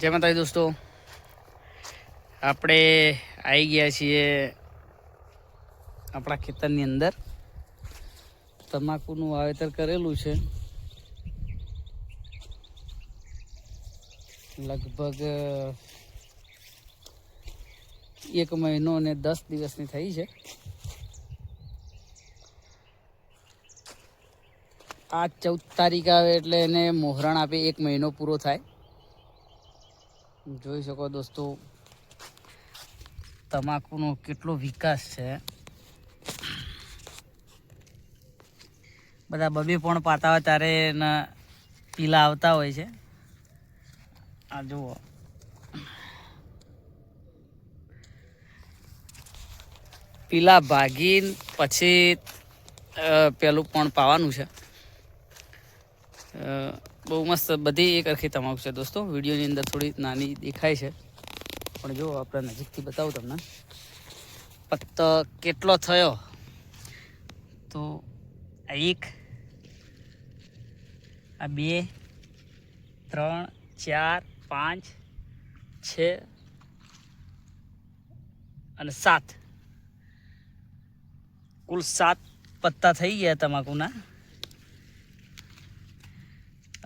જય માતાજી દોસ્તો. આપણે આવી ગયા છીએ આપણા ખેતરની અંદર. તમાકુનું વાવેતર કરેલું છે. લગભગ એક મહિનો અને દસ દિવસની થઈ છે. આ ચૌદ તારીખ આવે એટલે એને મોહરણ આપે, એક મહિનો પૂરો થાય. જોઈ શકો દોસ્તો, તમાકુનો કેટલો વિકાસ છે. બધા બબે પણ પાતા હોય ત્યારે એના પીલા આવતા હોય છે. આ જુઓ. પીલા ભાગી પછી પેલું પણ પાવાનું છે. બહુ મસ્ત બધી એક અરખી તમાકુ છે દોસ્તો. વિડીયોની અંદર થોડી નાની દેખાય છે. પણ જો આપણે નજીકથી બતાવું તમને. પત્તો કેટલો થયો? તો આ એક, આ બે, ત્રણ, ચાર, પાંચ, છ અને સાત. કુલ સાત પત્તા થઈ ગયા તમાકુના.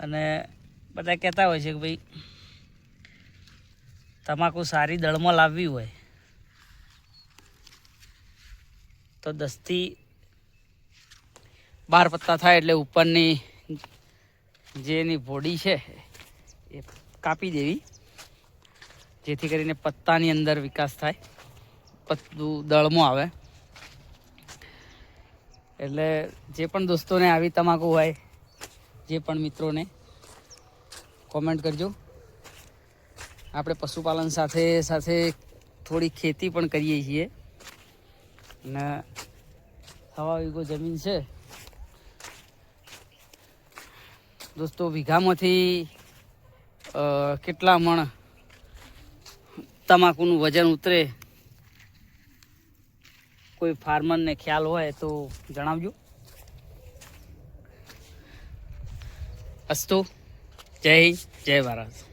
અને બધા કહેતા હોય છે કે ભાઈ, તમાકુ સારી દળમાં લાવવી હોય, તો દસથી બાર પત્તા થાય એટલે ઉપરની જે એની બોડી છે એ કાપી દેવી. જેથી કરીને પત્તાની અંદર વિકાસ થાય, પત્તું દળમાં આવે. એટલે જે પણ દોસ્તોને આવી તમાકુ હોય જે પણ મિત્રોને કોમેન્ટ કરજો. આપણે પશુપાલન સાથે સાથે થોડી ખેતી પણ કરીએ છીએ. અને થવા વીઘો જમીન છે. દોસ્તો, વીઘામાંથી કેટલા મણ તમાકુનું વજન ઉતરે? કોઈ ફાર્મરને ખ્યાલ હોય તો જણાવજો. અસ્તુ. જય જય ભારત.